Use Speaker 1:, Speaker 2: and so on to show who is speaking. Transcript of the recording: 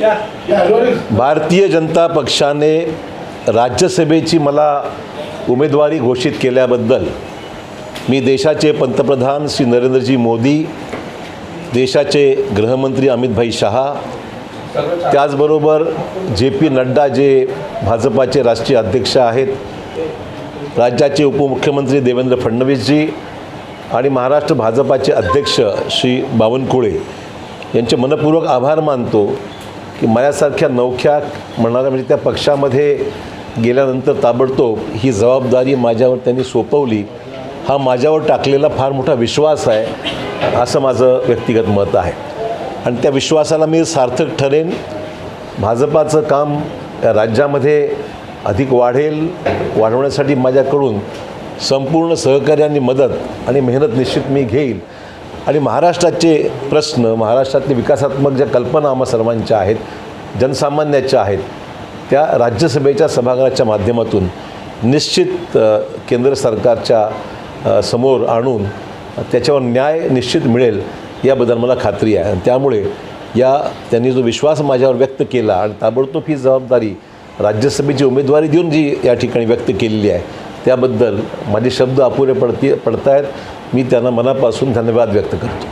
Speaker 1: भारतीय जनता पक्षाने राज्यसभेची मला उमेदवारी घोषित केल्याबद्दल मी देशाचे पंतप्रधान श्री नरेंद्रजी मोदी देशाचे गृहमंत्री अमितभाई शहा त्याचबरोबर जे पी नड्डा जे भाजपाचे राष्ट्रीय अध्यक्ष आहेत राज्याचे उपमुख्यमंत्री देवेंद्र फडणवीसजी आणि महाराष्ट्र भाजपाचे अध्यक्ष श्री बावनकुळे यांचे मनपूर्वक आभार मानतो. की माझ्यासारख्या नवख्या म्हणणाऱ्या म्हणजे त्या पक्षामध्ये गेल्यानंतर ताबडतोब ही जबाबदारी माझ्यावर त्यांनी सोपवली. हा माझ्यावर टाकलेला फार मोठा विश्वास आहे असं माझं व्यक्तिगत मत आहे. आणि त्या विश्वासाला मी सार्थक ठरेन. भाजपाचं काम राज्यामध्ये अधिक वाढेल वाढवण्यासाठी माझ्याकडून संपूर्ण सहकार्याने मदत आणि मेहनत निश्चित मी घेईल. आणि महाराष्ट्राचे प्रश्न महाराष्ट्रातले विकासात्मक ज्या कल्पना आम्हा सर्वांच्या आहेत जनसामान्याच्या आहेत त्या राज्यसभेच्या सभागृहाच्या माध्यमातून निश्चित केंद्र सरकारच्या समोर आणून त्याच्यावर न्याय निश्चित मिळेल याबद्दल मला खात्री आहे. आणि त्यामुळे या त्यांनी जो विश्वास माझ्यावर व्यक्त केला आणि ताबडतोब ही जबाबदारी राज्यसभेची उमेदवारी देऊन जी या ठिकाणी व्यक्त केलेली आहे त्याबद्दल माझे शब्द अपुरे पडती पडत आहेत मी त्यांना मनापासून धन्यवाद व्यक्त करतो.